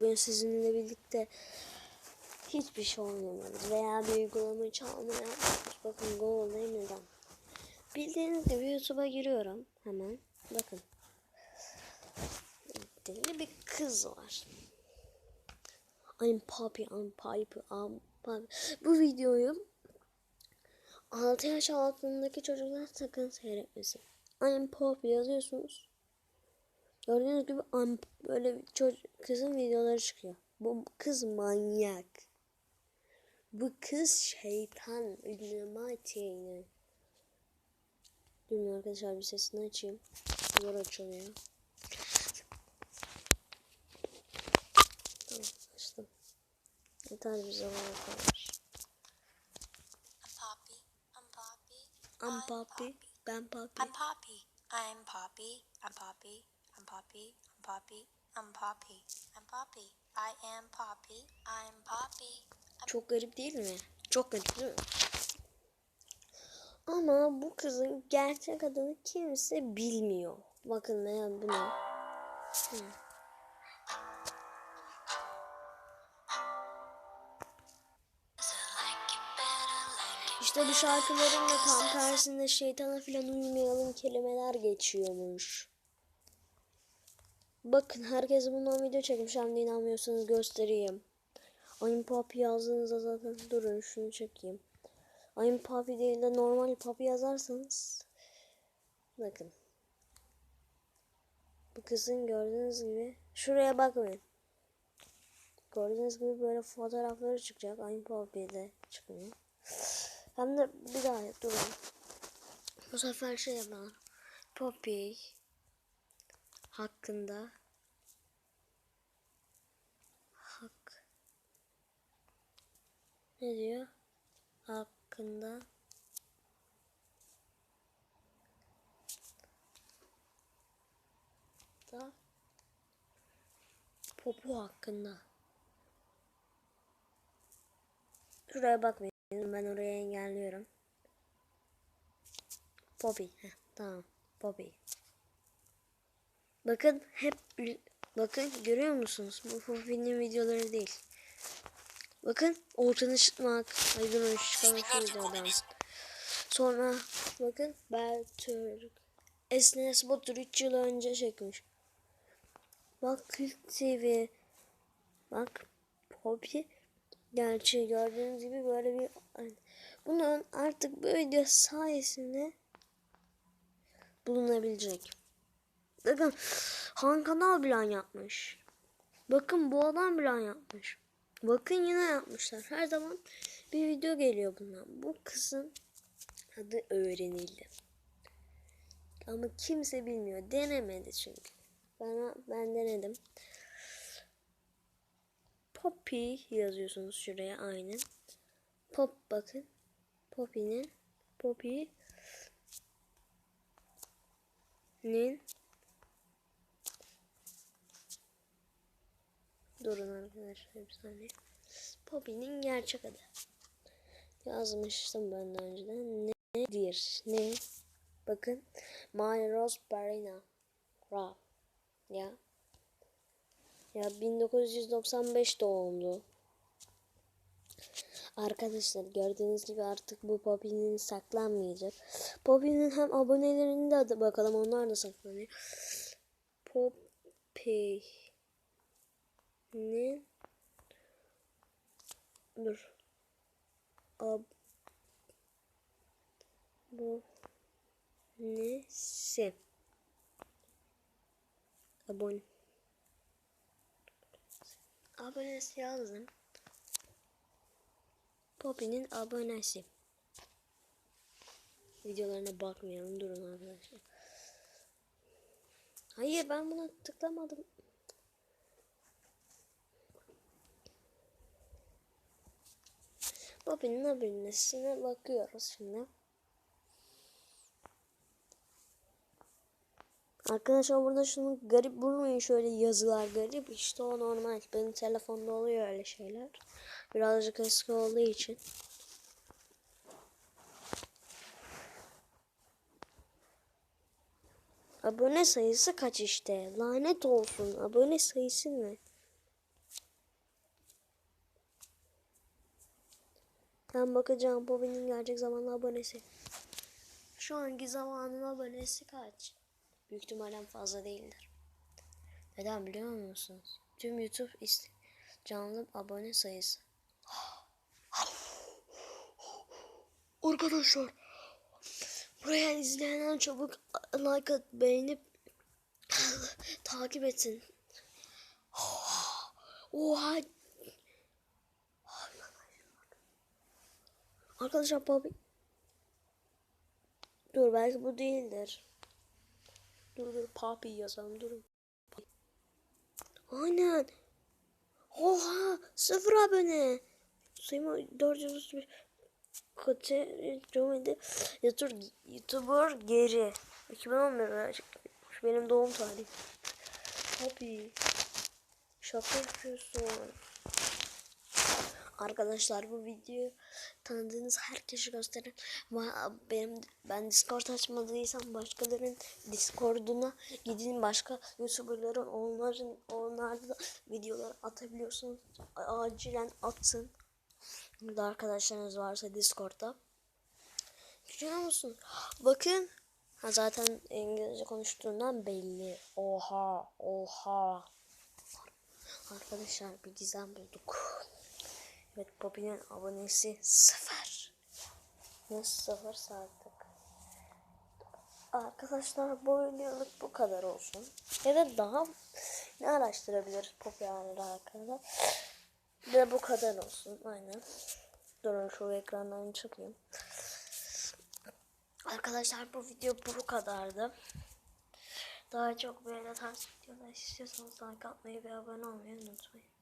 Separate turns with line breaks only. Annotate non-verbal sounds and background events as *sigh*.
Bugün sizinle birlikte hiçbir şey oynamıyoruz veya bir uygulamayı çalmaya bakın Google'dayım neden? Bildiğiniz gibi YouTube'a giriyorum hemen bakın. Deli bir kız var. I'm Poppy, I'm Piper, I'm Poppy. Bu videoyu 6 yaş altındaki çocuklar sakın seyretmesin. I'm Poppy yazıyorsunuz. Gördüğünüz gibi böyle bir çocuk, kızın videoları çıkıyor. Bu kız manyak. Bu kız şeytan. Illuminati'ni. Durun arkadaşlar bir sesini açayım. Zor açılıyor. Tamam açtım. Yeter bize bana kalmış.
I'm Poppy. I'm Poppy.
I'm Poppy. Ben Poppy.
I'm Poppy. I'm Poppy. I'm Poppy. I'm Poppy. I'm Poppy. I'm Poppy. I'm Poppy. I am Poppy. I'm Poppy.
Çok garip değil mi? Çok garip değil mi? Ama bu kızın gerçek adını kimse bilmiyor. Bakın ben bunu. Hı. İşte bu şarkıların da tam tersinde şeytana filan uymayalım kelimeler geçiyormuş. Bakın herkes bundan video çekmiş hem de inanmıyorsanız göstereyim. I'm Poppy yazdığınızda zaten durun şunu çekeyim. I'm Poppy değil de normal Poppy yazarsanız bakın. Bu kızın gördüğünüz gibi şuraya bakmayın. Gördüğünüz gibi böyle fotoğrafları çıkacak. I'm Poppy'de çıkmıyor. Hem de bir daha durun. Bu sefer şey yapalım. Poppy hakkında hak ne diyor? Hakkında da popu hakkında. Şuraya bakmayın. Ben oraya engelliyorum. Poppy. Heh, tamam. Poppy. Bakın hep bakın görüyor musunuz? Bu Poppy'nin videoları değil. Bakın ortadan ışıtmak. Ay dur çıkalım şu videodan. Sonra bakın Beltürk. Esnes Batur 3 yıl önce çekmiş. Bak Kült TV. Bak Poppy. Gerçi gördüğünüz gibi böyle bir bunun artık bu video sayesinde bulunabilecek. Bakın Han Kanal plan yapmış. Bakın bu adam plan yapmış. Bakın yine yapmışlar. Her zaman bir video geliyor bundan. Bu kızın adı öğrenildi. Ama kimse bilmiyor. Denemedi çünkü. Bana ben denedim. Poppy yazıyorsunuz şuraya aynı. Pop bakın. Poppy'nin Poppy'nin Durun arkadaşlar bir saniye. Poppy'nin gerçek adı. Yazmıştım ben daha önceden. Nedir? Ne? Bakın. My Rose Barina. Ra. Ya. Ya 1995 doğumlu. Arkadaşlar gördüğünüz gibi artık bu Poppy'nin saklanmayacak. Poppy'nin hem abonelerinin de bakalım onlar da saklanıyor. Poppy'nin dur. Ab bu nesi? Abone abonesi yazdım. Poppy'nin abonesi. Videolarına bakmayalım durun arkadaşlar. Hayır ben buna tıklamadım. Poppy'nin abonesine bakıyoruz şimdi. Arkadaşlar burada şunu garip bulmayın şöyle yazılar garip. İşte o normal. Benim telefonda oluyor öyle şeyler. Birazcık eski olduğu için. Abone sayısı kaç işte? Lanet olsun. Abone sayısı ne? Ben bakacağım Poppy'nin gerçek zamanlı abonesi. Şu anki zamanın abonesi kaç? Büyük ihtimalle fazla değildir. Neden biliyor musunuz? Tüm YouTube canlı abone sayısı. Arkadaşlar buraya izleyenler çabuk like at, beğenip *laughs* takip etsin. Oha. Arkadaşlar Bobby. Dur belki bu değildir. Dur dur Papi yazalım durun. Aynen. Oha sıfır abone. Sayımı 431. Kote Comedy YouTuber, YouTuber geri. 2011 benim doğum tarihim. Papi. Şaka yapıyorsun. Arkadaşlar bu videoyu tanıdığınız herkese gösterin. Benim ben Discord açmadıysam başkalarının Discord'una gidin başka YouTuber'ların onların onlarda videolar atabiliyorsunuz. Acilen atın. Burada arkadaşlarınız varsa Discord'da. Görüyor musun? Bakın. Ha zaten İngilizce konuştuğundan belli. Oha, oha. Arkadaşlar bir gizem bulduk. Evet Poppy'nin abonesi sıfır. Nasıl sıfır artık? Arkadaşlar bu videoluk bu kadar olsun. Ya da daha ne araştırabiliriz alakalı? Bir de bu kadar olsun. Aynen. Durun şu ekrandan çıkayım. Arkadaşlar bu video bu kadardı. Daha çok böyle tarz videolar istiyorsanız like atmayı ve abone olmayı unutmayın.